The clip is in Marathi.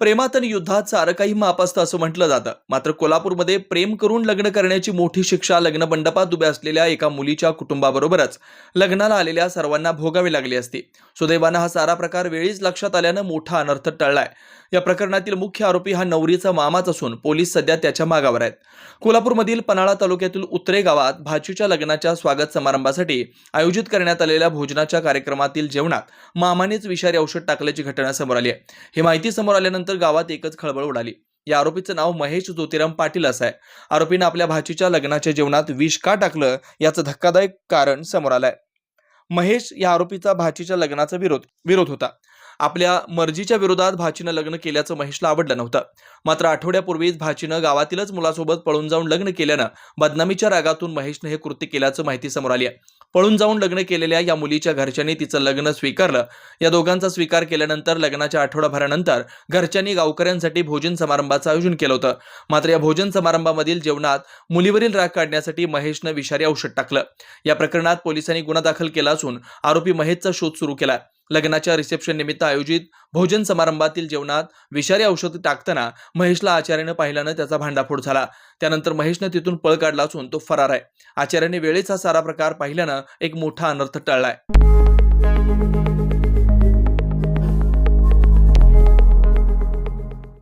प्रेमातन युद्धात सारं काही माप असतं असं म्हटलं जातं. मात्र कोल्हापूरमध्ये प्रेम करून लग्न करण्याची मोठी शिक्षा लग्न मंडपात उभ्या असलेल्या एका मुलीच्या कुटुंबाबरोबरच लग्नाला आलेल्या सर्वांना भोगावी लागली असती. सुदैवानं हा सारा प्रकार वेळीच लक्षात आल्यानं मोठा अनर्थ टळलाय. या प्रकरणातील मुख्य आरोपी हा नवरीचा मामाच असून पोलीस सध्या त्याच्या मागावर आहेत. कोल्हापूरमधील पन्हाळा तालुक्यातील उतरे गावात भाचीच्या लग्नाच्या स्वागत समारंभासाठी आयोजित करण्यात आलेल्या भोजनाच्या कार्यक्रमातील जेवणात मामानेच विषारी औषध टाकल्याची घटना समोर आली आहे. ही माहिती समोर आल्यानंतर गावात एकच खळबळ उडाली. या आरोपीचं नाव महेश ज्योतिराम पाटील असं आहे. आरोपीनं आपल्या भाचीच्या लग्नाच्या जेवणात विष का टाकलं याचं धक्कादायक कारण समोर आलंय. महेश या आरोपीचा भाचीच्या लग्नाचा विरोध विरोध होता. आपल्या मर्जीच्या विरोधात भाचीनं लग्न केल्याचं महेशला आवडलं नव्हतं. मात्र आठवड्यापूर्वीच भाचीनं गावातीलच मुलासोबत पळून जाऊन लग्न केल्यानं बदनामीच्या रागातून महेशनं हे कृत्य केल्याचं माहिती समोर आली आहे. पळून जाऊन लग्न केलेल्या या मुलीच्या घरच्यांनी तिचं लग्न स्वीकारलं. या दोघांचा स्वीकार केल्यानंतर लग्नाच्या आठवडाभरानंतर घरच्यांनी गावकऱ्यांसाठी भोजन समारंभाचं आयोजन केलं होतं. मात्र या भोजन समारंभामधील जेवणात मुलीवरील राग काढण्यासाठी महेशनं विषारी औषध टाकलं. या प्रकरणात पोलिसांनी गुन्हा दाखल केला असून आरोपी महेशचा शोध सुरू केला लग्नाच्या रिसेप्शन निमित्त आयोजित भोजन समारंभातील जेवणात विषारी औषध टाकताना महेशला आचार्यानं पाहिल्यानं त्याचा भांडाफोड झाला. त्यानंतर महेशनं तिथून पळ काढला असून तो फरार आहे. आचार्याने वेळेचा सारा प्रकार पाहिल्यानं एक मोठा अनर्थ टळलाय.